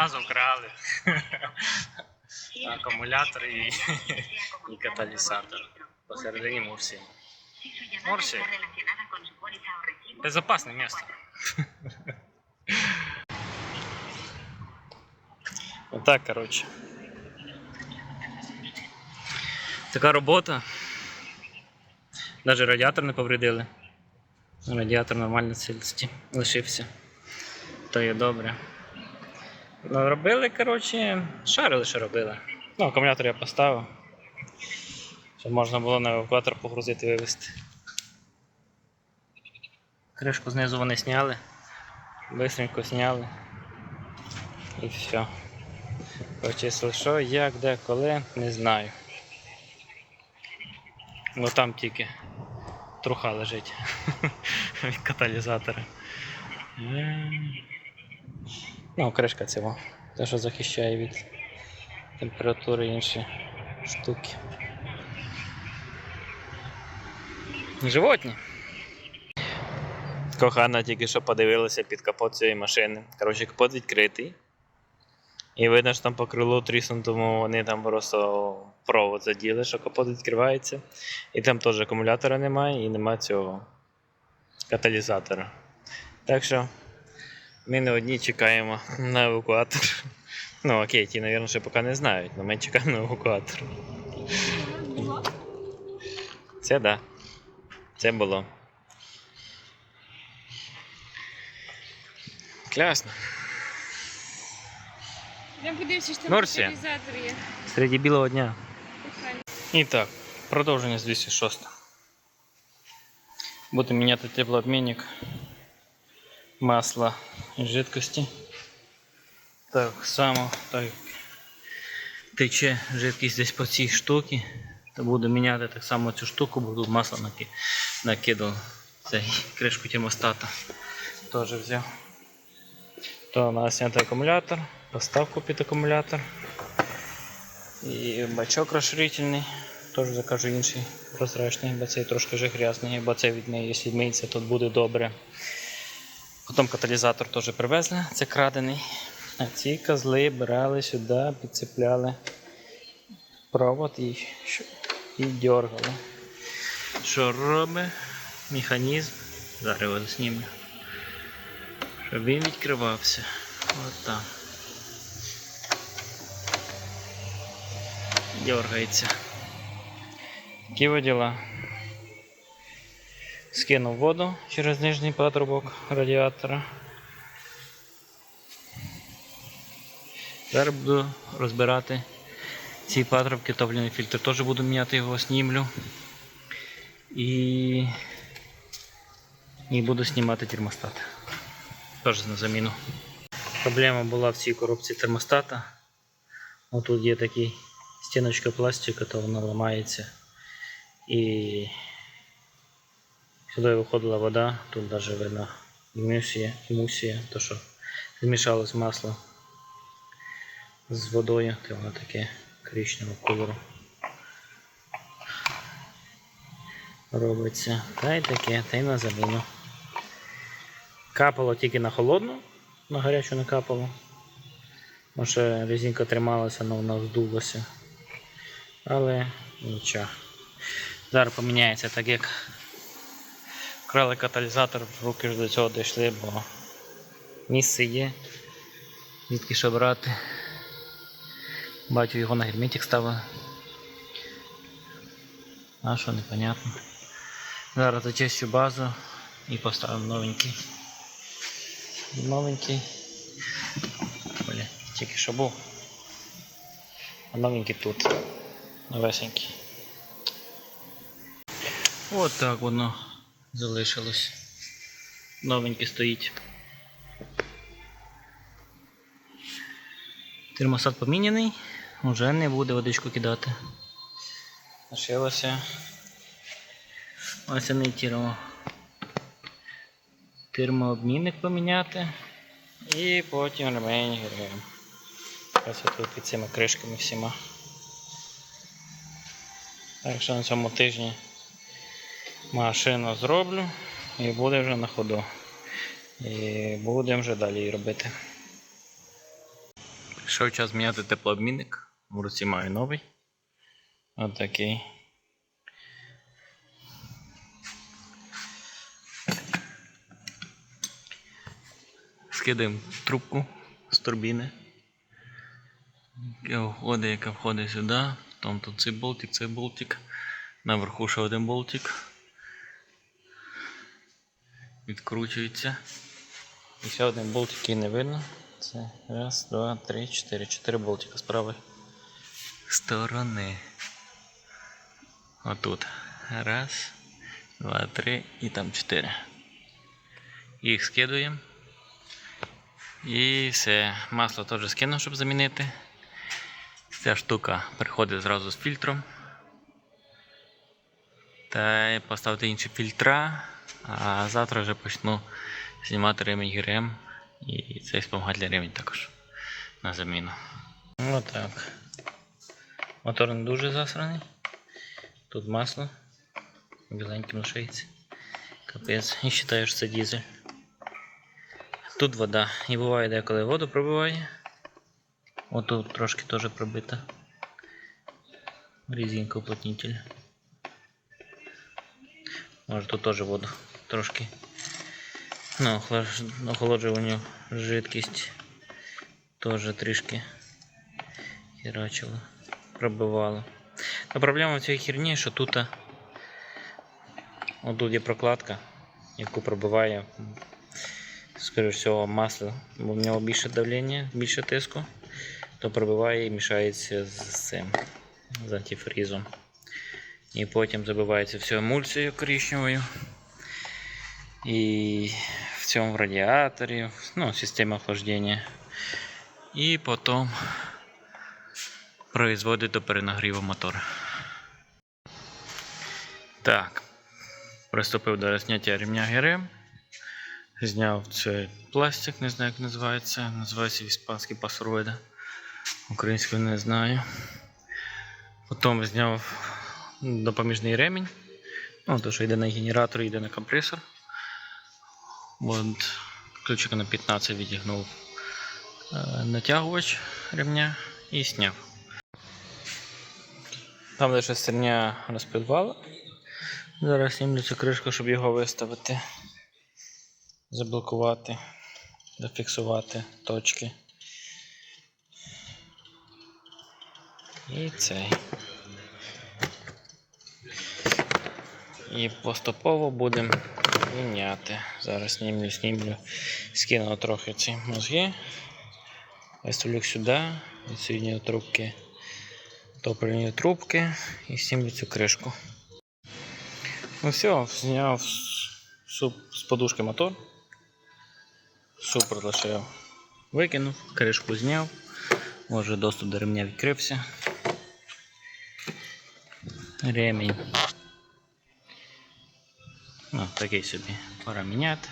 Зразу вкрали. Акумулятор і, і каталізатор. Посередині Мурсії. Мурсія. Безопасне місто. Отак, коротше. Така робота. Навіть радіатор не повредили. Радіатор нормально цілості лишився. То є добре. Ну, робили, коротше, шарили, що робили. Ну, акумулятор я поставив. Щоб можна було на евакуатор погрузити і вивезти. Кришку знизу вони зняли. Бистренько зняли. І все. Почислили, що, як, де, коли, не знаю. Ну там тільки труха лежить від каталізатора. Ну, кришка цього. Те, що захищає від температури і інші штуки. Животні. Кохана тільки що подивилася під капот цієї машини. Коротше, капот відкритий. І видно, що там по крилу тріснутому вони там просто провод заділи, що капот відкривається. І там теж акумулятора немає і немає цього каталізатора. Так що ми не одні чекаємо на евакуатор. Ну окей, ті, мабуть, ще поки не знають, але ми чекаємо на евакуатор. Це так. Да. Це було. Класно. Я подивився, що там каталізатор є. Серед білого дня. І так, продовження з 206. Буду міняти теплообмінник масла і жидкості. Так само так тече жидкість десь по цій штуці, буду міняти так само цю штуку, бо масло наки- накидав. Цей кришку термостата теж взяв. То у нас знятий акумулятор, поставку під акумулятор. І бачок розширительний. Теж закажу інший прозрачний, бо цей трошки вже грязний, бо це від неї, якщо миється, то буде добре. Потім каталізатор теж привезли, це крадений. А ці козли брали сюди, підцепляли провод і, і дергали. Що робить механізм? Зараз його знімлю. Щоб він відкривався. От там. Дергається. Такі діла. Скинув воду через нижній патрубок радіатора. Зараз буду розбирати ці патрубки, топливний фільтр теж буду міняти його, снімлю. І, і буду знімати термостат. Теж на заміну. Проблема була в цій коробці термостата. Отут є такий стіночка пластика, то вона ламається. І сюди виходила вода, тут навіть видно емульсія, емульсія, то що змішалось масло з водою, то воно таке коричневого кольору. Робиться. Та й таке, та й на заміну. Капало тільки на холодну, на гарячу не капало. Може резинка трималася, але вона здулася. Але нічого. Зараз поміняється, так як вкрали каталізатор, руки ж до цього дійшли, бо місце є. Звідки що брати. Бачу його на герметик ставили. А що непонятно. Зараз зачищу базу і поставимо новенький. Новенький. Бля, тільки що був. А новенький тут. Новесенький. От так воно залишилось. Новенький стоїть. Термостат поміняний, вже не буде водичку кидати. Лишилося ось не термо. Термообмінник поміняти і потім ремень гірем. Ось тут під цими кришками всіма. Так що на цьому тижні машину зроблю і буде вже на ходу. І будемо вже далі її робити. Прийшов час міняти теплообмінник. В руці маю новий. Отакий. Скидаємо трубку з турбіни. Яка входить, яка входить сюди. Там тут цей болтик, цей болтик. Наверху ще один болтик. Відкручується. І ще один болтик, який не видно. Це раз, два, три, чотири. Чотири болтика з правої сторони. Отут. Раз, два, три і там чотири. Їх скидуємо. І все. Масло теж скинув, щоб замінити. Ця штука приходить зразу з фільтром. Та поставити інші фільтра. А завтра вже почну знімати ремінь ГРМ і цей спомагательний ремінь також на заміну. Отак. Мотор не дуже засраний. Тут масло. Біленьким лишається. Капець. І вважаю, що це дизель. Тут вода. І буває деколи воду пробиває. Отут трошки теж пробита. Резинка уплотнитель. Може тут теж воду трошки. Ну, охолоджуванню жидкість теж трішки херачило, пробивало. А проблема в цій херні, що тут отут є прокладка, яку пробиває, скоріш всього, масло, бо в нього більше давлення, більше тиску, то пробиває і мішається з цим, з антифрізом. І потім забивається все емульсією коричневою. І в цьому радіаторі, ну, система охлаждения. І потім производить до перенагріву мотора. Так. Приступив до зняття ремня ГРМ. Зняв цей пластик, не знаю, як називається. Називається іспанський пасуроїда. Українською не знаю. Потім зняв допоміжний ремінь. Ну, то, що йде на генератор, йде на компресор. От, ключика на 15 відігнув е, натягувач ремня і зняв. Там де шестерня розпідвала. Зараз знімлю кришку, щоб його виставити, заблокувати, зафіксувати точки. І цей. І поступово будемо міняти. Зараз знімлю, знімлю, скину трохи ці мозги. Виставлю сюди, відсоединю трубки топливні трубки і знімлю цю кришку. Ну все, зняв з, подушки мотор. Супер лише викинув, кришку зняв. Може доступ до ремня відкрився. Ремінь. Ну, такий собі пора міняти.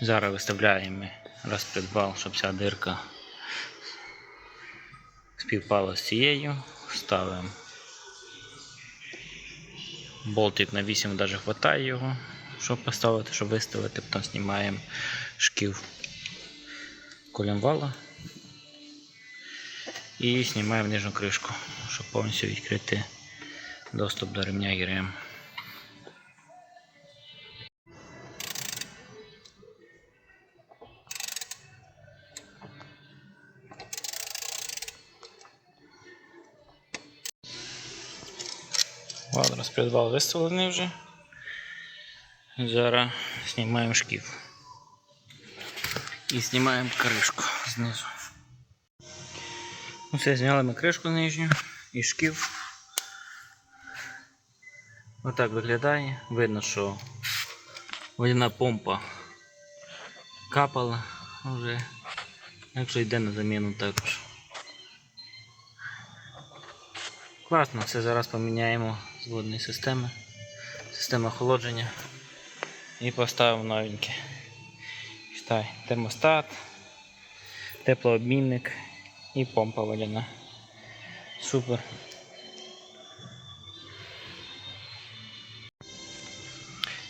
Зараз виставляємо розпредвал, щоб ця дирка співпала з цією. Ставимо болтик на 8 навіть хватає його, щоб поставити, щоб виставити, потім знімаємо шків колінвала і знімаємо нижню кришку, щоб повністю відкрити доступ до ремня ГРМ. Розпредвал виставлений вже. Зараз знімаємо шків. І знімаємо кришку знизу. Ну все, зняли ми кришку нижню і шків. Отак виглядає. Видно, що водяна помпа капала вже. Якщо йде на заміну також. Класно, це зараз поміняємо водної системи, система охолодження і поставимо новеньке. Читай, термостат, теплообмінник і помпа водяна. Супер.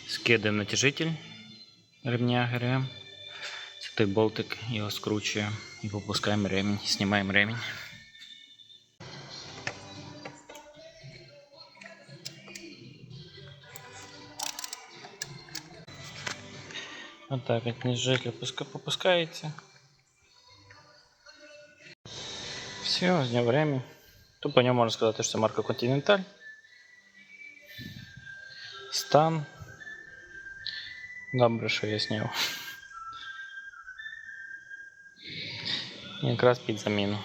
Скидаємо натяжитель ремня ГРМ. Це той болтик, його скручуємо і попускаємо ремінь, знімаємо ремінь. Отак от ніжитель пуска- попускається. Все, зняв ремінь. Тут по ньому можна сказати, що це марка Continental. Стан. Добре, що я зняв. Якраз під заміну.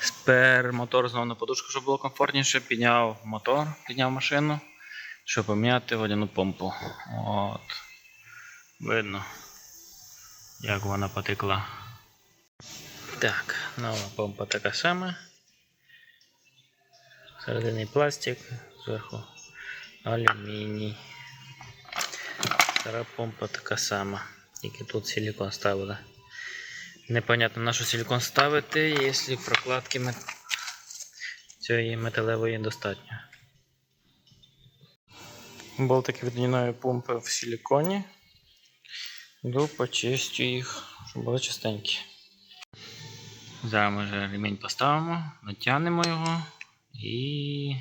Спер мотор знову на подушку, щоб було комфортніше. Підняв мотор, підняв машину, щоб поміняти водяну помпу. От. Видно, як вона потекла. Так, нова помпа така сама. Серединий пластик, зверху алюміній. Стара помпа така сама. Тільки тут силикон ставили. Непонятно на що силикон ставити, якщо прокладки мет... цієї металевої достатньо. Болтики від водяної помпи в силиконі. Йду почистю їх, щоб були чистенькі. Зараз ми вже ремінь поставимо, натягнемо його і.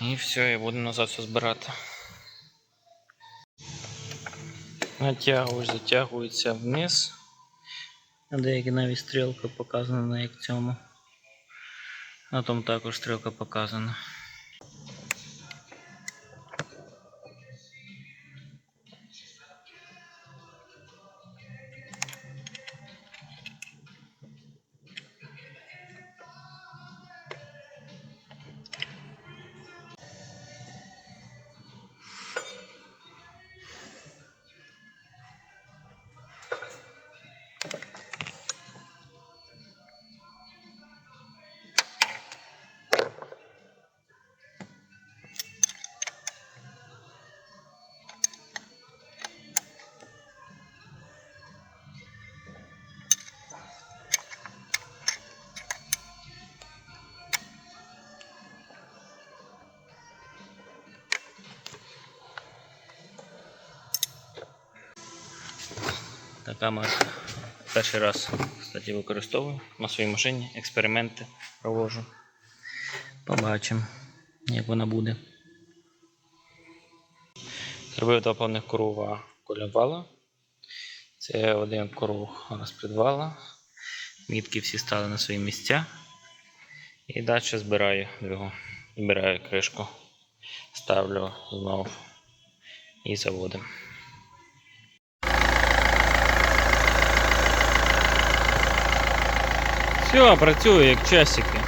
І все, і будемо назад все збирати. Натягуєш, затягується вниз. Деякі навіть стрілка показана, як цьому. На тому також стрілка показана. Така. Перший раз, кстати, використовую на своїй машині, експерименти проводжу. Побачимо, як вона буде. Зробив два повних круга колівала. Це один круг розпредвала. Мітки всі стали на свої місця. І далі збираю двигун. Збираю кришку, ставлю знов і заводимо. Все, працює як часики.